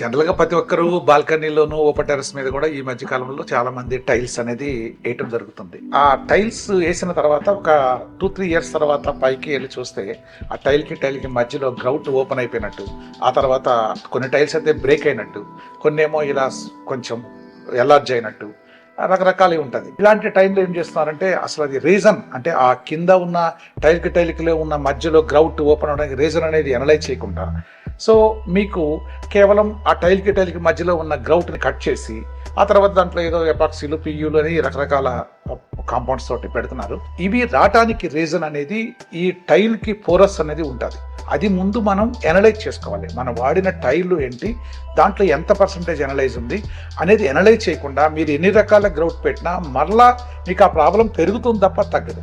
జనరల్గా ప్రతి ఒక్కరు బాల్కనీలోను ఓపెన్ టెరస్ మీద కూడా ఈ మధ్య కాలంలో చాలా మంది టైల్స్ అనేది వేయటం జరుగుతుంది. ఆ టైల్స్ వేసిన తర్వాత ఒక టూ త్రీ ఇయర్స్ తర్వాత పైకి వెళ్ళి చూస్తే ఆ టైల్కి టైల్కి మధ్యలో గ్రౌట్ ఓపెన్ అయిపోయినట్టు ఆ తర్వాత కొన్ని టైల్స్ అయితే బ్రేక్ అయినట్టు కొన్ని ఏమో ఇలా కొంచెం ఎలార్జ్ అయినట్టు రకరకాలే ఉంటుంది. ఇలాంటి టైంలో ఏం చేస్తున్నారంటే అసలు అది రీజన్ అంటే ఆ కింద ఉన్న టైల్కి టైల్కి ఉన్న మధ్యలో గ్రౌట్ ఓపెన్ అవడానికి రీజన్ అనేది ఎనలైజ్ చేయకుండా సో మీకు కేవలం ఆ టైల్కి టైల్కి మధ్యలో ఉన్న గ్రౌట్ని కట్ చేసి ఆ తర్వాత దాంట్లో ఏదో ఎపాక్సీలు పియ్యూలు అని రకరకాల కాంపౌండ్స్ తోటి పెడుతున్నారు. ఇవి రావటానికి రీజన్ అనేది ఈ టైల్కి పోరస్ అనేది ఉంటుంది. అది ముందు మనం ఎనలైజ్ చేసుకోవాలి. మనం వాడిన టైర్లు ఏంటి దాంట్లో ఎంత పర్సంటేజ్ ఎనలైజ్ ఉంది అనేది ఎనలైజ్ చేయకుండా మీరు ఎన్ని రకాల గ్రౌట్ పెట్టినా మరలా మీకు ఆ ప్రాబ్లం పెరుగుతుంది తప్ప తగ్గదు.